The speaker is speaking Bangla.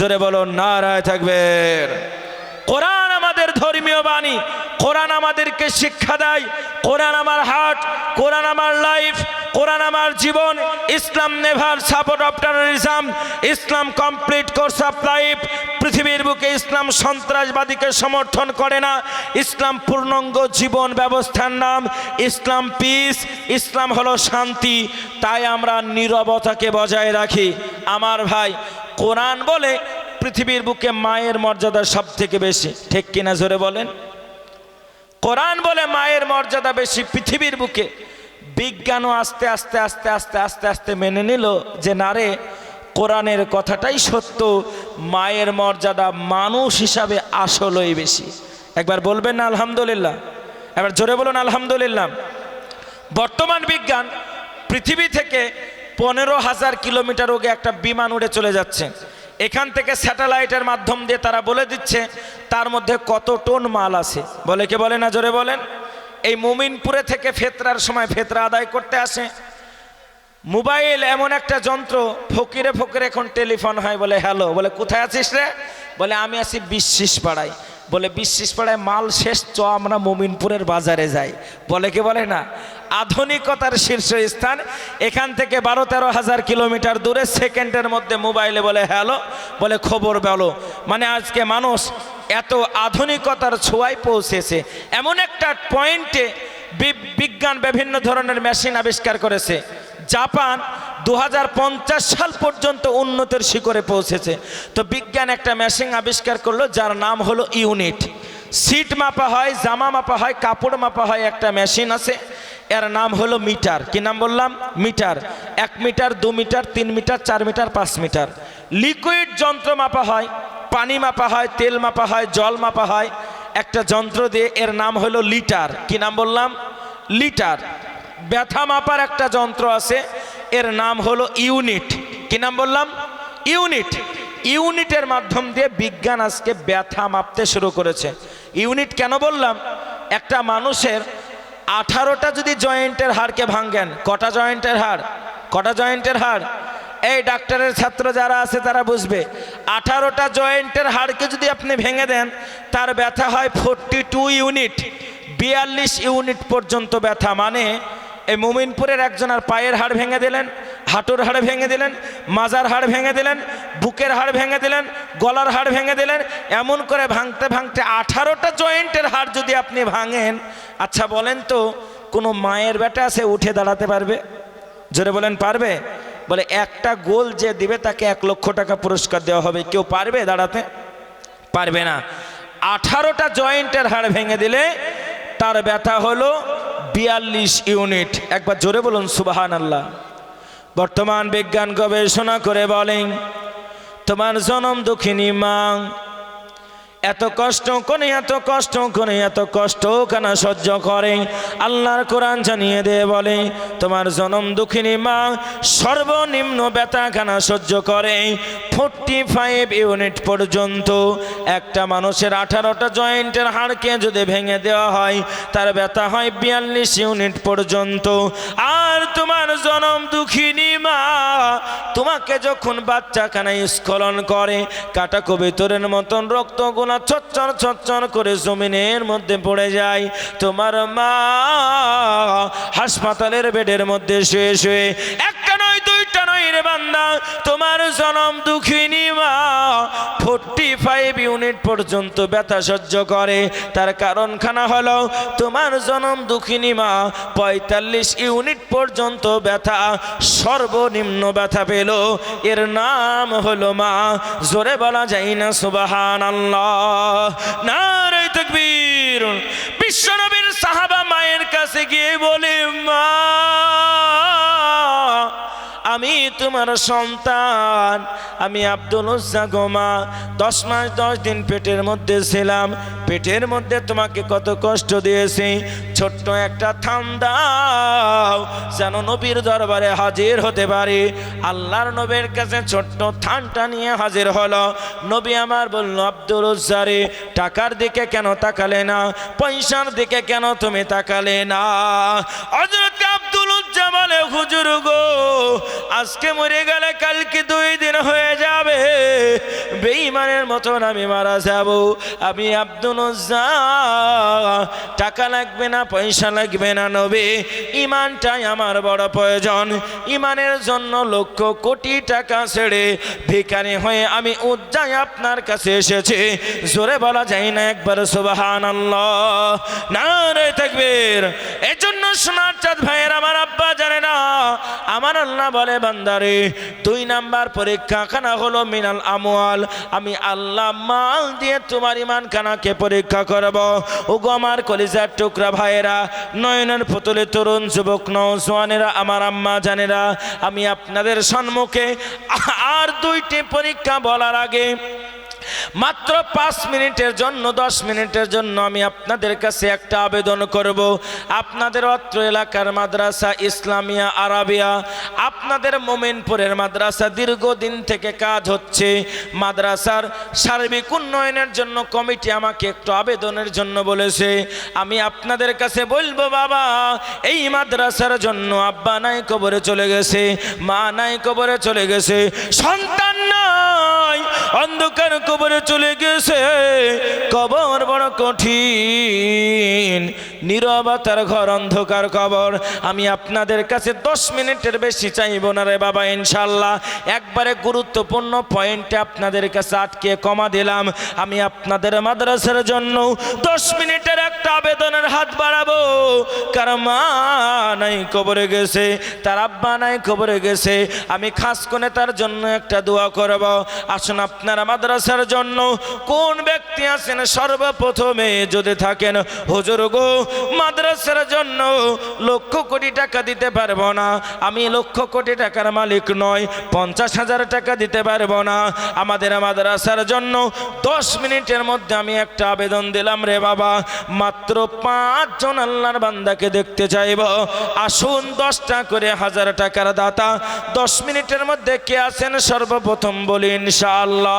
জোরে বলো নারায় থাকবেন। কোরআন আমাদের ধর্মীয় বাণী, কোরআন আমাদেরকে শিক্ষা দেয়, কোরআন আমার হার্ট, কোরআন আমার লাইফ, কোরআন আমার জীবন, ইসলাম never support of terrorism, Islam complete course of life, পৃথিবীর বুকে ইসলাম সন্ত্রাসবাদীকে সমর্থন করে না, ইসলাম পূর্ণাঙ্গ জীবন ব্যবস্থার নাম, ইসলাম পিস ইসলাম হলো শান্তি, তাই আমরা নীরবতাকে বজায় রাখি। আমার ভাই কোরআন বলে পৃথিবীর বুকে মায়ের মর্যাদা সব থেকে বেশি। ঠিক কিনা জোরে বলেন? কোরআন বলে মায়ের মর্যাদা বেশি পৃথিবীর বুকে। বিজ্ঞানও আস্তে আস্তে আস্তে আস্তে আস্তে আস্তে মেনে নিল যে, না রে, কোরআনের কথাটাই সত্য, মায়ের মর্যাদা মানুষ হিসাবে আসলেই বেশি। একবার বলবেন না, আলহামদুলিল্লাহ। এবার জোরে বলুন, আলহামদুলিল্লাহ। বর্তমান বিজ্ঞান পৃথিবী থেকে পনেরো হাজার কিলোমিটার ওগে একটা বিমান উড়ে চলে যাচ্ছে। এখান থেকে স্যাটেলাইটের মাধ্যম দিয়ে তারা বলে দিচ্ছে, তার মধ্যে কত টন মাল আছে। বলে কে বলে না? জোরে বলেন। এই মুমিনপুরে থেকে ফেতরার সময় ফেতরা আদায় করতে আসে। মোবাইল এমন একটা যন্ত্র, ফকিরে ফকিরে এখন টেলিফোন হয় বলে, হ্যালো। বলে, কোথায় আছিস রে? বলে, আমি আছি বিশ্বাস পাড়ায়। বলে বিশ্বাস পাড়ায় মাল শেষ চ আমরা মুমিনপুরের বাজারে যাই। বলে কি বলে না? আধুনিকতার শীর্ষস্থান, এখান থেকে বারো তেরো হাজার কিলোমিটার দূরে সেকেন্ডের মধ্যে মোবাইলে বলে, হ্যালো। বলে, খবর বলো মানে আজকে মানুষ এত আধুনিকতার ছোঁয়ায় পৌঁছেছে। এমন একটা পয়েন্টে বিজ্ঞান বিভিন্ন ধরনের মেশিন আবিষ্কার করেছে। জাপান দু হাজার পঞ্চাশ সাল পর্যন্ত উন্নতির শিখরে পৌঁছেছে। তো বিজ্ঞান একটা মেশিন আবিষ্কার করল, যার নাম হলো ইউনিট। সিট মাপা হয়, জামা মাপা হয়, কাপড় মাপা হয় একটা মেশিন আছে। এর নাম হলো মিটার। কি নাম বললাম? মিটার। এক মিটার, দু মিটার, তিন মিটার, চার মিটার, পাঁচ মিটার। লিকুইড যন্ত্র মাপা হয়, পানি মাপা হয়, তেল মাপা হয়, জল মাপা হয়। একটা যন্ত্র দিয়ে এর নাম হলো লিটার। কি নাম বললাম? লিটার। ব্যথা মাপার একটা যন্ত্র আছে, এর নাম হলো ইউনিট। কি নাম বললাম? ইউনিট। ইউনিটের মাধ্যম দিয়ে বিজ্ঞান আজকে ব্যথা মাপতে শুরু করেছে। ইউনিট কেন বললাম? একটা মানুষের আঠারোটা যদি জয়েন্টের হাড়কে ভাঙ্গেন কটা জয়েন্টের হাড়? কটা জয়েন্টের হাড়? এই ডাক্তারের ছাত্র যারা আছে তারা বুঝবে, আঠারোটা জয়েন্টের হাড়কে যদি আপনি ভেঙে দেন, তার ব্যথা হয় ফোরটি টু ইউনিট। বিয়াল্লিশ ইউনিট পর্যন্ত ব্যথা। মানে এই মুমিনপুরের একজনের পায়ের হাড় ভেঙে দিলেন, হাঁটুর হাড় ভেঙে দিলেন, মাজার হাড় ভেঙে দিলেন, বুকের হাড় ভেঙে দিলেন, গলার হাড় ভেঙে দিলেন, এমন করে ভাঙতে ভাঙতে আঠারোটা জয়েন্টের হাড় যদি আপনি ভাঙেন আচ্ছা বলেন তো, কোনো মায়ের বেটা আছে উঠে দাঁড়াতে পারবে? জোরে বলেন, পারবে? বলে একটা গোল যে দিবে তাকে এক লক্ষ টাকা পুরস্কার দেওয়া হবে, কেউ পারবে দাঁড়াতে? পারবে না। আঠারোটা জয়েন্টের হাড় ভেঙে দিলে তার ব্যথা হলো বিয়াল্লিশ ইউনিট। একবার জোরে বলুন সুবাহান আল্লাহ বর্তমান বিজ্ঞান গবেষণা করে বলেন, তোমার জনম দুঃখিনী মা এত কষ্ট করে এত কষ্ট করে এত কষ্ট, কেন সহ্য করে? আল্লাহর কোরআন জানিয়ে দে বলে, তোমার জনম দুঃখিনী মা, সর্বনিম্ন ব্যথা কেন সহ্য করে? ফোরটি ফাইভ ইউনিট পর্যন্ত একটা মানুষের আঠারোটা জয়েন্টের হাড়কে যদি ভেঙে দেওয়া হয়, তার ব্যথা হয় বিয়াল্লিশ ইউনিট পর্যন্ত। আর তোমার জনম দুঃখিনী মা। তোমাকে যখন বাচ্চা কানায় স্খলন করে কাটা কবিতরের মতন রক্ত গোলা ছচ্ছর ছচ্ছর করে জমিনের মধ্যে পড়ে যায়। তোমার মা হাসপাতালের বেডের মধ্যে শুয়ে শুয়ে তোমার জনম দুঃখিনী মা। ফোরটি ফাইভ ইউনিট পর্যন্ত ব্যথা সহ্য করে। তার কারণখানা হলো, তোমার জনম দুঃখিনী মা, পঁয়তাল্লিশ ইউনিট পর্যন্ত ব্যথা, সর্বনিম্ন ব্যথা পেল। এর নাম হলো মা, জোরে বলা যায় না সুবাহান আল্লাহ নারে তকবীর। বিশ্বনবীর সাহাবা মায়ের কাছে গিয়ে বলে তোমার সন্তান। আমি আব্দুল গোমা দশ মাস, দশ দিন পেটের মধ্যে ছিলাম। পেটের মধ্যে তোমাকে কত কষ্ট দিয়েছি। ছোট্ট একটা থাম দাও, যেন নবীর দরবারে হাজির হতে পারি। আল্লাহর নবীর কাছে ছোট্ট থানটা নিয়ে হাজির হলো। নবী আমার বলল, আব্দুল উজ্জারে টাকার দিকে কেন তাকালে না? পয়সার দিকে কেন তুমি তাকালে না? বলে হুজুর গো আজকে মরে গেলে কালকে দুই দিন হয়ে যাবে। বেঈমানের মতন আমি মারা যাব। আমি আব্দুল টাকা লাগবে না, পয়সা লাগবে না নবে। ইমানটাই আমার বড় প্রয়োজন। ইমানের জন্য লক্ষ কোটি টাকা ছেড়ে ভিখারি হয়ে আমি উজ্জায় আপনার কাছে এসেছি। জোরে বলা যায় না একবার সুবাহান না রে থাকবের সোনার চাঁদ ভাইয়ের আমার আব্বা জানে না। আমার আল্লাহ বলে, বান্দারে, দুই নাম্বার পরীক্ষা খানা হলো মিনাল আমওয়াল। আমি আল্লাহ মাল দিয়ে তোমার ইমান খানাকে পরীক্ষা করব। ও আমার কলিজার টুকরা ভাইয়েরা, নয়নের পুতুলে তরুণ যুবক নৌজওয়ানেরা আমার আম্মা জানেরা, আমি আপনাদের সম্মুখে আর দুইটি পরীক্ষা বলার আগে মাত্র পাঁচ মিনিটের জন্য, দশ মিনিটের জন্য আমি আপনাদের কাছে একটা আবেদন করব। আপনাদের অত্র এলাকার মাদ্রাসা ইসলামিয়া আরাবিয়া, আপনাদের মোমেনপুরের মাদ্রাসা দীর্ঘদিন থেকে কাজ হচ্ছে। মাদ্রাসার সার্বিক উন্নয়নের জন্য কমিটি আমাকে একটু আবেদনের জন্য বলেছে। আমি আপনাদের কাছে বলব, বাবা, এই মাদ্রাসার জন্য আব্বা নাই কবরে চলে গেছে, মা নাই কবরে চলে গেছে, সন্তান নাই অন্ধকার কবরে চলে গেছে। কবর বড় কঠিন। নীরবতার ঘর অন্ধকার কবর। আমি আপনাদের কাছে দশ মিনিটের বেশি চাইব না রে বাবা, ইনশাল্লাহ। একবারে গুরুত্বপূর্ণ পয়েন্টে আপনাদের কাছে আটকে কমা দিলাম। আমি আপনাদের মাদ্রাসার জন্য দশ মিনিটের একটা আবেদনের হাত বাড়াবো। কার মা নাই কবরে গেছে, তার আব্বা নাই কবরে গেছে। আমি খাস করে তার জন্য একটা দোয়া করব। আসুন আপনারা মাদ্রাসার জন্য কোন ব্যক্তি আছেন সর্বপ্রথমে যদি থাকেন, হুজুর গো মাদ্রাসার জন্য লক্ষ কোটি টাকা দিতে পারব না। আমি লক্ষ কোটি টাকার মালিক নয় পঞ্চাশ হাজার টাকা দিতে পারব না। আমাদের মাদ্রাসার জন্য দশ মিনিটের মধ্যে আমি একটা আবেদন দিলাম রে বাবা। মাত্র পাঁচজন আল্লাহর বান্দাকে দেখতে চাইব। আসুন দশটা করে হাজার টাকার দাতা। দশ মিনিটের মধ্যে কে আছেন? সর্বপ্রথম বলি ইনশাআল্লাহ।